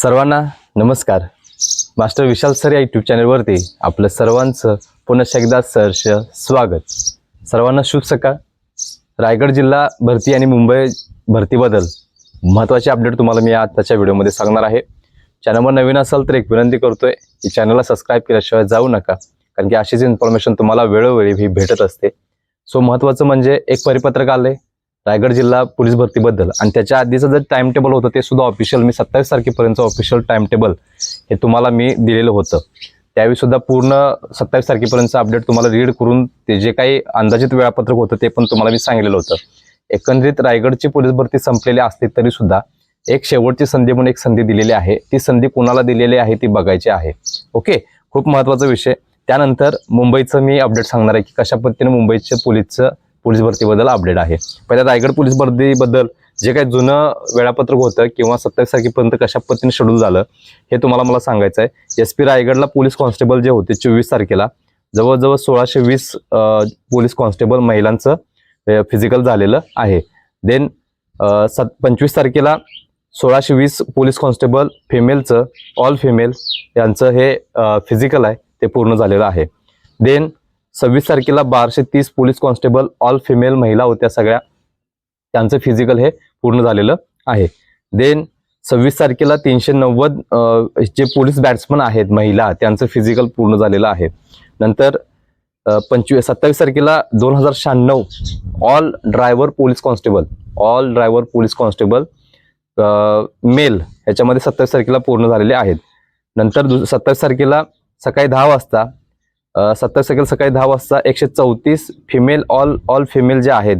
सर्वांना नमस्कार. Master Vishal sir या यूट्यूब चॅनलवरती आपलं सर्वांचं पुन्हा एकदा सहर्ष स्वागत. सर्वांना शुभ सकाळ. रायगड जिल्हा भरती आणि मुंबई भरतीबद्दल महत्त्वाचे अपडेट तुम्हाला मी आताच्या व्हिडिओमध्ये सांगणार आहे. चॅनलवर नवीन असाल तर एक विनंती करतोय की चॅनलला सबस्क्राईब केल्याशिवाय जाऊ नका कारण की अशीच इन्फॉर्मेशन तुम्हाला वेळोवेळी ही भेटत असते. सो महत्त्वाचं म्हणजे एक परिपत्रक आलंय रायगड जिल्हा पोलीस भरतीबद्दल. आणि त्याच्या आधीचं जे टाइम टेबल होतं ते सुद्धा ऑफिशियल मी सत्तावीस तारखेपर्यंतचं ऑफिशियल टाइम टेबल हे तुम्हाला मी दिलेलं होतं. त्यावेळी सुद्धा पूर्ण सत्तावीस तारखेपर्यंतचं अपडेट तुम्हाला रीड करून ते जे काही अंदाजित वेळापत्रक होतं ते पण तुम्हाला मी सांगितलेलं होतं. एकंदरीत रायगडची पोलीस भरती संपलेली असली तरी सुद्धा एक शेवटची संधी म्हणून एक संधी दिलेली आहे. ती संधी कुणाला दिलेली आहे ती बघायची आहे. ओके? खूप महत्त्वाचा विषय. त्यानंतर मुंबईचं मी अपडेट सांगणार आहे की कशा पद्धतीने मुंबईच्या पोलीसचं पोलीस भरतीबद्दल अपडेट आहे. पहिल्या रायगड पोलीस भरतीबद्दल जे काही जुनं वेळापत्रक होतं किंवा सत्तावीस तारखेपर्यंत कशा पद्धतीने शेड्यूल झालं हे तुम्हाला मला सांगायचं आहे एस पी रायगडला पोलीस कॉन्स्टेबल जे होते चोवीस तारखेला जवळजवळ सोळाशे वीस पोलीस कॉन्स्टेबल महिलांचं फिजिकल झालेलं आहे. देन सत पंचवीस तारखेला सोळाशे वीस पोलीस कॉन्स्टेबल फिमेलचं ऑल फिमेल यांचं हे फिजिकल आहे ते पूर्ण झालेलं आहे. देन सव्वीस तारखेला बारशे तीस पोलीस कॉन्स्टेबल ऑल फिमेल महिला होत्या सगळ्या. त्यांचं फिजिकल हे पूर्ण झालेलं आहे. देन सव्वीस तारखेला तीनशे नव्वद जे पोलीस बॅट्समन आहेत महिला त्यांचं फिजिकल पूर्ण झालेलं आहे. नंतर पंचवीस सत्तावीस तारखेला दोन हजार शहाण्णव all driver police constable all driver police constable male ह्याच्यामध्ये सत्तावीस तारखेला पूर्ण झालेले आहेत. नंतर सत्तावीस तारखेला सकाळी दहा वाजता सत्तर सेकंद सकाळी दहा वाजता एकशे चौतीस फिमेल ऑल ऑल फिमेल जे आहेत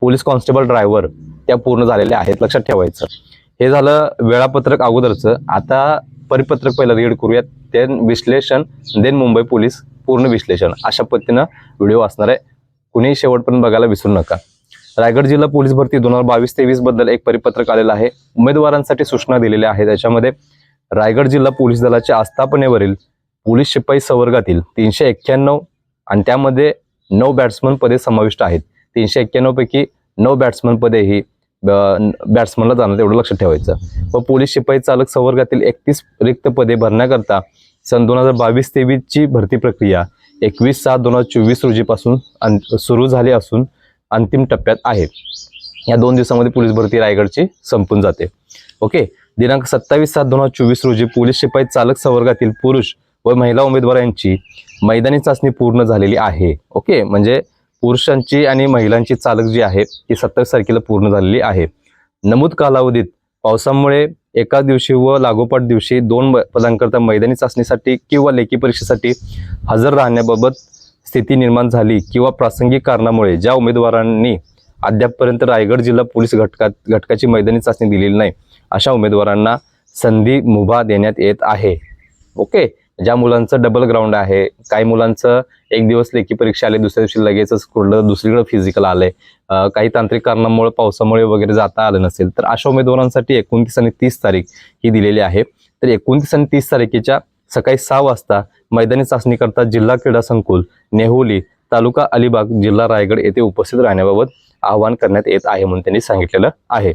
पोलीस कॉन्स्टेबल ड्रायव्हर त्या पूर्ण झालेल्या आहेत. लक्षात ठेवायचं. हे झालं वेळापत्रक अगोदरचं. आता परिपत्रक पहिलं रीड करूयात ते विश्लेषण देन मुंबई पोलीस पूर्ण विश्लेषण. अशा पद्धतीनं व्हिडिओ असणार आहे. कुणीही शेवटपर्यंत बघायला विसरू नका. रायगड जिल्हा पोलीस भरती दोन हजार बावीस तेवीसबद्दल एक परिपत्रक आलेलं आहे. उमेदवारांसाठी सूचना दिलेल्या आहेत. त्याच्यामध्ये रायगड जिल्हा पोलीस दलाच्या आस्थापनेवरील पोलीस शिपाई संवर्गातील तीनशे एक्क्याण्णव आणि त्यामध्ये नऊ बॅट्समन पदे समाविष्ट आहेत. तीनशे एक्क्याण्णव पैकी नऊ बॅट्समन पदे ही बॅट्समनला जाणार एवढं लक्षात ठेवायचं. व पोलीस शिपाई चालक संवर्गातील एकतीस रिक्त पदे भरण्याकरता सन दोन हजार बावीस तेवीसची भरती प्रक्रिया एकवीस सात दोन हजार चोवीस रोजीपासून अं- सुरू झाली असून अंतिम टप्प्यात आहे. या दोन दिवसामध्ये पोलीस भरती रायगडची संपून जाते. ओके? दिनांक सत्तावीस सात दोन हजार चोवीस रोजी पोलीस शिपाई चालक संवर्गातील पुरुष व महिला उमेदवारांची मैदानी चाचणी पूर्ण झालेली आहे. ओके? म्हणजे पुरुषांची आणि महिलांची चालक जी आहे ती सत्तावीस तारखेला पूर्ण झालेली आहे. नमूद कालावधीत पावसामुळे एका दिवशी व लागोपाठ दिवशी दोन पदांकरता मैदानी चाचणीसाठी किंवा लेखी परीक्षेसाठी हजर राहण्याबाबत स्थिती निर्माण झाली किंवा प्रासंगिक कारणामुळे ज्या उमेदवारांनी अद्यापपर्यंत रायगड जिल्हा पोलीस घटकात घटकाची मैदानी चाचणी दिलेली नाही अशा उमेदवारांना संधी मुभा देण्यात येत आहे. ओके? ज्या मुलांचं डबल ग्राउंड आहे काही मुलांचं एक दिवस लेखी परीक्षा आली दुसऱ्या दिवशी लगेचच कुठलं दुसरीकडे फिजिकल आलंय. काही तांत्रिक कारणामुळे पावसामुळे वगैरे जाता आलं नसेल तर अशा उमेदवारांसाठी एकोणतीस आणि तीस तारीख ही दिलेली आहे. तर एकोणतीस आणि तीस तारखेच्या सकाळी सहा वाजता मैदानी चाचणी करता जिल्हा क्रीडा संकुल नेहोली तालुका अलिबाग जिल्हा रायगड येथे उपस्थित राहण्याबाबत आवाहन करण्यात येत आहे म्हणून त्यांनी सांगितलेलं आहे.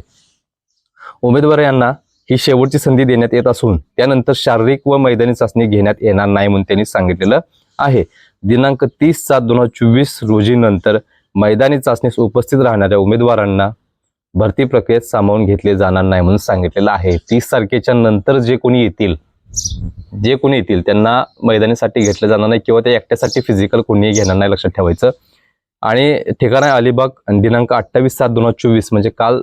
उमेदवार यांना ही शेवटची संधी देण्यात येत असून त्यानंतर शारीरिक व मैदानी चाचणी घेण्यात येणार नाही म्हणून त्यांनी सांगितलेलं आहे. दिनांक तीस सात दोन हजार चोवीस रोजी नंतर मैदानी चाचणीस उपस्थित राहणाऱ्या उमेदवारांना भरती प्रक्रियेत सामावून घेतले जाणार नाही म्हणून सांगितलेलं आहे. तीस तारखेच्या नंतर जे कोणी येतील जे कोणी येतील त्यांना मैदानीसाठी घेतलं जाणार नाही किंवा त्या एकट्यासाठी फिजिकल कोणीही घेणार नाही लक्षात ठेवायचं. आणि ठिकाण आहे अलिबाग आणि दिनांक अठ्ठावीस सात दोन हजार चोवीस म्हणजे काल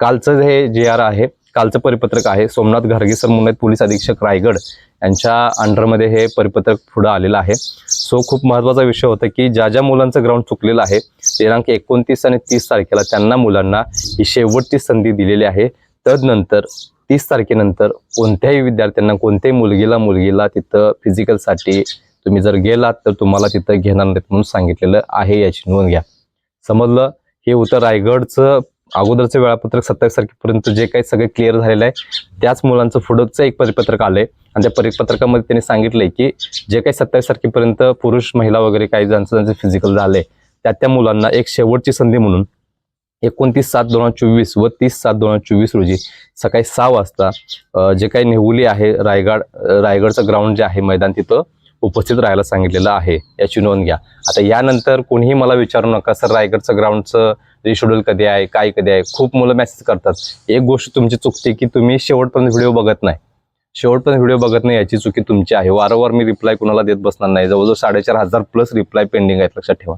कालचं हे जे आर आहे कालचं परिपत्रक आहे. सोमनाथ घारगे सर म्हणून पोलीस अधीक्षक रायगड यांच्या अंडरमध्ये हे परिपत्रक पुढं आलेलं आहे. सो खूप महत्त्वाचा विषय होता की ज्या ज्या मुलांचं ग्राउंड चुकलेलं आहे दिनांक एकोणतीस आणि तीस तारखेला त्यांना मुलांना ही शेवटची संधी दिलेली आहे. तदनंतर तीस तारखेनंतर कोणत्याही विद्यार्थ्यांना कोणत्याही मुलगीला मुलगीला तिथं फिजिकलसाठी तुम्ही जर गेलात तर तुम्हाला तिथं घेणार नाहीत म्हणून सांगितलेलं आहे याची नोंद घ्या. समजलं? हे होतं रायगडचं अगोदरचं वेळापत्रक सत्तावीस तारखेपर्यंत जे काही सगळे क्लिअर झालेलं आहे त्याच मुलांचं पुढचं एक परिपत्रक आलंय. आणि त्या परिपत्रकामध्ये त्यांनी सांगितलंय की जे काही सत्तावीस तारखेपर्यंत पुरुष महिला वगैरे काही ज्यांचं ज्यांचं फिजिकल झालंय त्या त्या मुलांना एक शेवटची संधी म्हणून एकोणतीस सात दोन हजार चोवीस व तीस सात दोन हजार चोवीस रोजी सकाळी सहा वाजता जे काही नेहुली आहे रायगड रायगडचं ग्राउंड जे आहे मैदान तिथं उपस्थित राहायला सांगितलेलं आहे. याची नोंद घ्या. आता यानंतर कोणीही मला विचारू नका सर रायगडचं ग्राउंडचं रिशेड्यूल कधी आहे काय कधी आहे खूप मुलं मेसेज करतात. एक गोष्ट तुमची चुकते की तुम्ही शेवटपर्यंत व्हिडिओ बघत नाही. शेवटपर्यंत व्हिडिओ बघत नाही याची चुकी तुमची आहे. वारंवार मी रिप्लाय कुणाला देत बसणार नाही. जवळजवळ साडेचार हजार प्लस रिप्लाय पेंडिंग आहेत लक्षात ठेवा.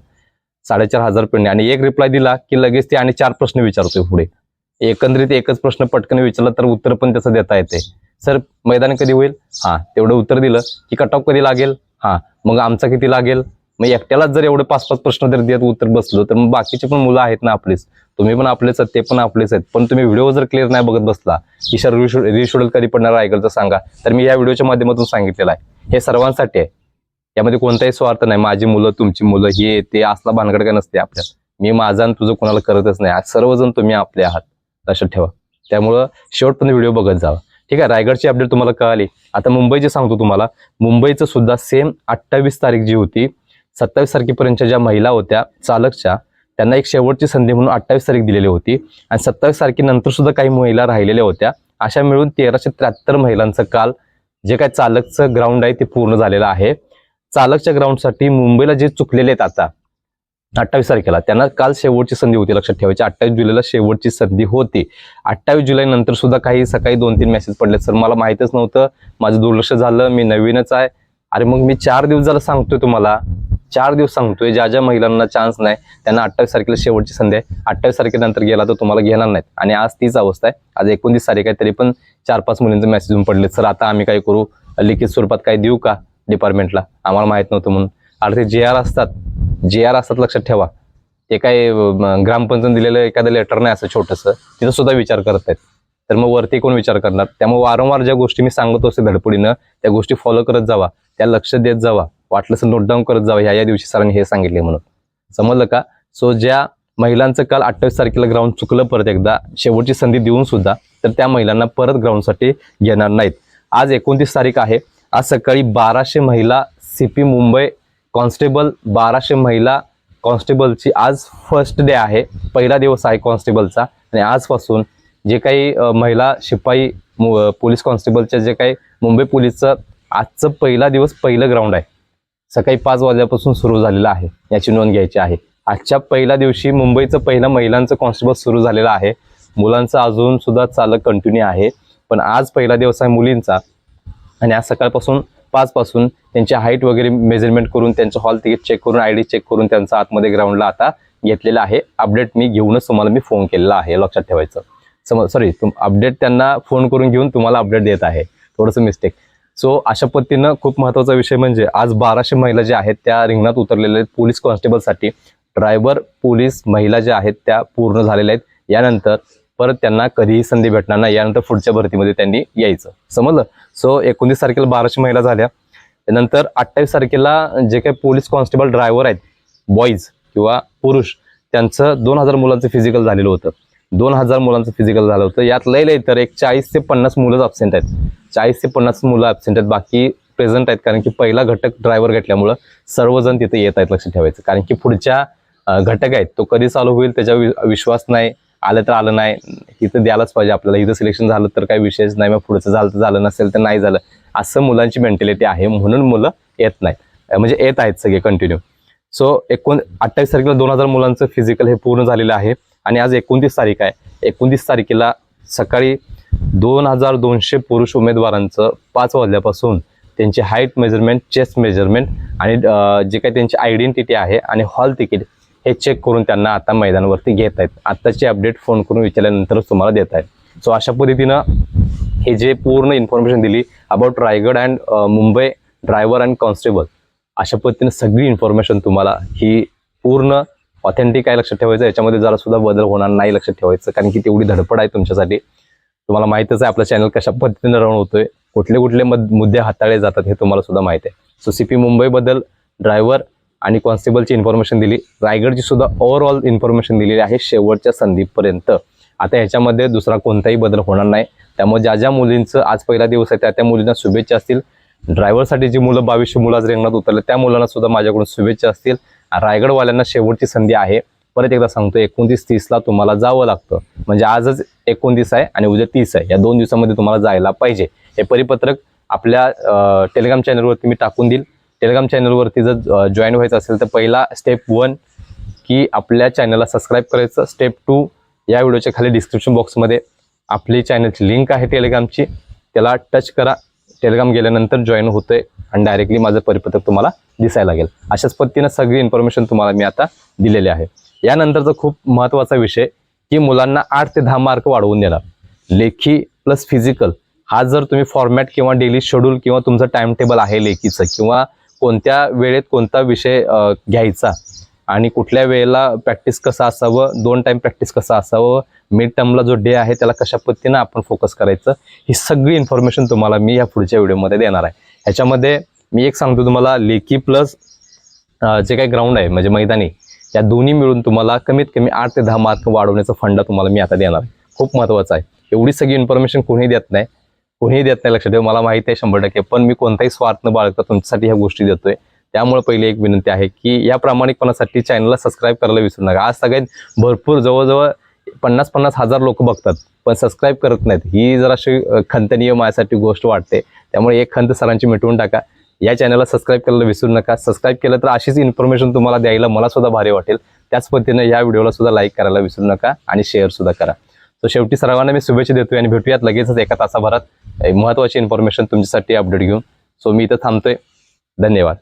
साडेचार हजार पेंडिंग आणि एक रिप्लाय दिला की लगेच ते आणि चार प्रश्न विचारतोय पुढे. एकंदरीत एकच प्रश्न पटकन विचारला तर उत्तर पण त्याचं देता येते. सर मैदान कधी होईल? हा तेवढं उत्तर दिलं की कट ऑफ कधी लागेल? हां मग आमचा किती लागेल? मग एकट्यालाच जर एवढे पाच पाच प्रश्न जर देत उत्तर बसलो तर मग बाकीचे पण मुलं आहेत ना आपलेच. तुम्ही पण आपलेच आहेत ते पण आपलेच आहेत. पण तुम्ही व्हिडिओ जर क्लिअर नाही बघत बसला की सर रिशेड्यूल कधी पडणार ऐकलं सांगा. तर मी या व्हिडिओच्या माध्यमातून सांगितलेलं आहे. हे सर्वांसाठी आहे. यामध्ये कोणताही स्वार्थ नाही. माझी मुलं तुमची मुलं हे ते असला भानगड काय नसते आपल्यात मी माझा आणि तुझं कोणाला करतच नाही. आज सर्वजण तुम्ही आपले आहात. लक्षात ठेवा. त्यामुळं शेवटपर्यंत व्हिडिओ बघत जावा. ठीक आहे? रायगडची अपडेट तुम्हाला कळाली. आता मुंबईची सांगतो तुम्हाला. मुंबईचं सुद्धा सेम अठ्ठावीस तारीख जी होती सत्तावीस तारखेपर्यंतच्या ज्या महिला होत्या चालकच्या त्यांना एक शेवटची संधी म्हणून अठ्ठावीस तारीख दिलेली होती. आणि सत्तावीस तारखेनंतर सुद्धा काही महिला राहिलेल्या होत्या. अशा मिळून तेराशे त्र्याहत्तर महिलांचं काल जे काय चालकचं ग्राउंड आहे ते पूर्ण झालेलं आहे. चालकच्या ग्राउंडसाठी मुंबईला जे चुकलेले आहेत आता अठ्ठावीस तारखेला त्यांना काल शेवटची संधी होती लक्षात ठेवायची अठ्ठावीस जुलैला शेवटची संधी होती. अठ्ठावीस जुलै नंतर सुद्धा काही सकाळी दोन तीन मेसेज पडले. सर मला माहितच नव्हतं. माझं दुर्लक्ष झालं. मी नवीनच आहे. अरे मग मी चार दिवस झालं सांगतोय तुम्हाला. चार दिवस सांगतोय ज्या ज्या महिलांना चान्स नाही त्यांना अठ्ठावीस तारखेला शेवटची संधी आहे. अठ्ठावीस तारखेनंतर गेला तर तुम्हाला घेणार नाहीत. आणि आज तीच अवस्था आहे. आज एकोणतीस तारीख आहे तरी पण चार पाच मुलींचे मेसेज येऊन पडले सर आता आम्ही काय करू? लिखित स्वरूपात काय देऊ का डिपार्टमेंटला आम्हाला माहीत नव्हतं म्हणून. अरे ते जे आर असतात. जे आर असतात लक्षात ठेवा. ते काय ग्रामपंचायत दिलेलं एखादं लेटर नाही असं छोटंसं. तिथं सुद्धा विचार करत आहेत तर मग वरती कोण विचार करणार? त्यामुळे वारंवार ज्या गोष्टी मी सांगत असते धडपडीनं त्या गोष्टी फॉलो करत जावा. त्या लक्ष देत जावा. वाटलं नोट डाऊन करत जावं ह्या या दिवशी सरांनी हे सांगितले म्हणून. समजलं का? सो ज्या महिलांचं काल अठ्ठावीस तारखेला ग्राउंड चुकलं परत एकदा शेवटची संधी देऊन सुद्धा तर त्या महिलांना परत ग्राउंडसाठी घेणार नाहीत. आज एकोणतीस तारीख आहे. आज सकाळी बाराशे महिला सीपी मुंबई कॉन्स्टेबल बाराशे महिला कॉन्स्टेबलची आज फर्स्ट डे आहे. पहिला दिवस आहे कॉन्स्टेबलचा आणि आजपासून जे काही महिला शिपाई पोलीस कॉन्स्टेबलच्या जे काही मुंबई पोलीसचं आजचं पहिला दिवस पहिलं ग्राउंड आहे. सकाळी पाच वाजल्यापासून सुरू झालेलं आहे. याची नोंद घ्यायची आहे. आजच्या पहिल्या दिवशी मुंबईचं पहिलं महिलांचं कॉन्स्टेबल सुरू झालेलं आहे. मुलांचं अजून सुद्धा चालक कंटिन्यू आहे. पण आज पहिला दिवस आहे मुलींचा. आणि आज सकाळपासून पाचपासून त्यांची हाईट वगैरे मेजरमेंट करून त्यांचं हॉल तिकीट चेक करून आय डी चेक करून त्यांचा आतमध्ये ग्राउंडला आता घेतलेला आहे. अपडेट मी घेऊनच तुम्हाला मी फोन केलेला आहे. लक्षात ठेवायचं. समज सॉरी तुम अपडेट त्यांना फोन करून घेऊन तुम्हाला अपडेट देत आहे. थोडंसं मिस्टेक सो अशा पद्धतीनं खूप महत्त्वाचा विषय म्हणजे आज बाराशे महिला ज्या आहेत त्या रिंगणात उतरलेल्या आहेत पोलीस कॉन्स्टेबलसाठी. ड्रायव्हर पोलीस महिला ज्या आहेत त्या पूर्ण झालेल्या आहेत. यानंतर परत त्यांना कधीही संधी भेटणार नाही. यानंतर पुढच्या भरतीमध्ये त्यांनी यायचं. समजलं? सो एकोणतीस तारखेला बाराशे महिला झाल्या. त्यानंतर अठ्ठावीस तारखेला जे काही पोलीस कॉन्स्टेबल ड्रायव्हर आहेत बॉईज किंवा पुरुष त्यांचं दोन हजार मुलांचं फिजिकल झालेलं होतं. दोन हजार मुलांचं फिजिकल झालं होतं. यात लय लय तर एक चाळीस ते पन्नास मुलंच ॲबसेंट आहेत. चाळीस ते पन्नास मुलं ॲबसेंट आहेत. बाकी प्रेझेंट आहेत. कारण की पहिला घटक ड्रायव्हर घेतल्यामुळं सर्वजण तिथे येत आहेत लक्ष ठेवायचं. कारण की पुढच्या घटक आहेत. तो कधी चालू होईल त्याच्या विश्वास नाही. आलं तर आलं नाही. इथं द्यायलाच पाहिजे. आपल्याला इथं सिलेक्शन झालं तर काही विषयच नाही. मग पुढचं झालं तर झालं नसेल तर नाही झालं. असं मुलांची मेंटॅलिटी आहे. म्हणून मुलं येत नाहीत. म्हणजे येत आहेत सगळे कंटिन्यू सो एकोण अठ्ठावीस तारखेला दोन हजार मुलांचं फिजिकल हे पूर्ण झालेलं आहे. आणि आज एकोणतीस तारीख आहे. एकोणतीस तारखेला सकाळी दोन हजार दोनशे पुरुष उमेदवारांचं पाच वाजल्यापासून त्यांची हाईट मेजरमेंट चेस्ट मेजरमेंट आणि जे काही त्यांची आयडेंटिटी आहे आणि हॉल तिकीट हे चेक करून त्यांना आता मैदानावरती घेत आहेत. आत्ताची अपडेट फोन करून विचारल्यानंतरच तुम्हाला देत आहेत. सो अशा पद्धतीनं हे जे पूर्ण इन्फॉर्मेशन दिली about Raigad and Mumbai driver and constable अशा पद्धतीनं सगळी इन्फॉर्मेशन तुम्हाला ही पूर्ण ऑथेंटिक आहे लक्षात ठेवायचं याच्यामध्ये जरा सुद्धा बदल होणार नाही लक्षात ठेवायचं कारण की तेवढी धडपड आहे तुमच्यासाठी. तुम्हाला माहितच आहे आपलं चॅनल कशा पद्धतीने रन होतोय कुठले कुठले मुद्दे हाताळले जातात हे तुम्हाला सुद्धा माहिती आहे. सो सी पी मुंबईबद्दल ड्रायव्हर आणि कॉन्स्टेबलची इन्फॉर्मेशन दिली. रायगडची सुद्धा ओव्हरऑल इन्फॉर्मेशन दिलेली आहे शेवटच्या संधीपर्यंत. आता ह्याच्यामध्ये दुसरा कोणताही बदल होणार नाही. त्यामुळे ज्या ज्या मुलींचं आज पहिला दिवस आहे त्या त्या मुलींना शुभेच्छा असतील. ड्रायव्हरसाठी जी मुलं बावीसशे मुलं आज रिंगणात उतरले त्या मुलांना सुद्धा माझ्याकडून शुभेच्छा असतील. रायगडवाल्यांना शेवटची संधी आहे. परत एकदा सांगतो एकोणतीस तीसला तुम्हाला जावं लागतं. म्हणजे आजच एकोणतीस आहे आणि उद्या तीस आहे. या दोन दिवसामध्ये तुम्हाला जायला पाहिजे. हे परिपत्रक आपल्या टेलिग्राम चॅनलवरती मी टाकून देईल. टेलिग्राम चॅनलवरती जर जॉईन व्हायचं असेल तर पहिला स्टेप वन की आपल्या चॅनलला सबस्क्राईब करायचं. स्टेप टू या व्हिडिओच्या खाली डिस्क्रिप्शन बॉक्समध्ये आपली चॅनलची लिंक आहे टेलिग्रामची. त्याला टच करा. टेलिग्राम गेल्यानंतर जॉईन होतोय आणि डायरेक्टली माझं परिपत्रक तुम्हाला दिसायला लागेल. अशाच पद्धतीनं सगळी इन्फॉर्मेशन तुम्हाला मी आता दिलेली आहे. यानंतरचा खूप महत्त्वाचा विषय की मुलांना आठ ते दहा मार्क वाढवून देणार लेखी प्लस फिजिकल हा जर तुम्ही फॉर्मॅट किंवा डेली शेड्यूल किंवा तुमचं टाइम टेबल आहे लेखीचं किंवा कोणत्या वेळेत कोणता विषय घ्यायचा आणि कुठल्या वेळेला प्रॅक्टिस कसं असावं दोन टाईम प्रॅक्टिस कसं असावं मिड टर्मला जो डे आहे त्याला कशा पद्धतीनं आपण फोकस करायचं ही सगळी इन्फॉर्मेशन तुम्हाला मी या पुढच्या व्हिडिओमध्ये देणार आहे. ह्याच्यामध्ये मी एक सांगतो तुम्हाला लेकी प्लस जे काही ग्राउंड आहे म्हणजे मैदानी या दोन्ही मिळून तुम्हाला कमीत कमी आठ ते दहा मार्क वाढवण्याचा फंड तुम्हाला मी आता देणार आहे. खूप महत्त्वाचं आहे. एवढी सगळी इन्फॉर्मेशन कोणीही देत नाही. कोणीही देत नाही लक्षात ठेवा. मला माहिती आहे शंभर टक्के पण मी कोणताही स्वार्थ न बाळगता तुमच्यासाठी ह्या गोष्टी देतोय. त्यामुळे पहिली एक विनंती आहे की या प्रामाणिकपणासाठी चॅनलला सबस्क्राईब करायला विसरू नका. आज सगळ्यात भरपूर जवळजवळ पन्नास पन्नास हजार लोक बघतात पण सबस्क्राईब करत नाहीत. ही जराशी अ, खंतनीय माझ्यासाठी गोष्ट वाटते. त्यामुळे एक खंत सरांची मिटवून टाका. या चॅनलला सबस्क्राईब करायला विसरू नका. सबस्क्राईब केलं तर अशीच इन्फॉर्मेशन तुम्हाला द्यायला मला सुद्धा भारी वाटेल. त्याच पद्धतीने या व्हिडिओला सुद्धा लाईक करायला विसरू नका आणि शेअर सुद्धा करा. तर शेवटी सर्वांना मी शुभेच्छा देतोय आणि भेटूयात लगेचच एका तासाभरात. महत्त्वाची इन्फॉर्मेशन तुमच्यासाठी अपडेट घेऊन. सो मी इथं थांबतोय. धन्यवाद.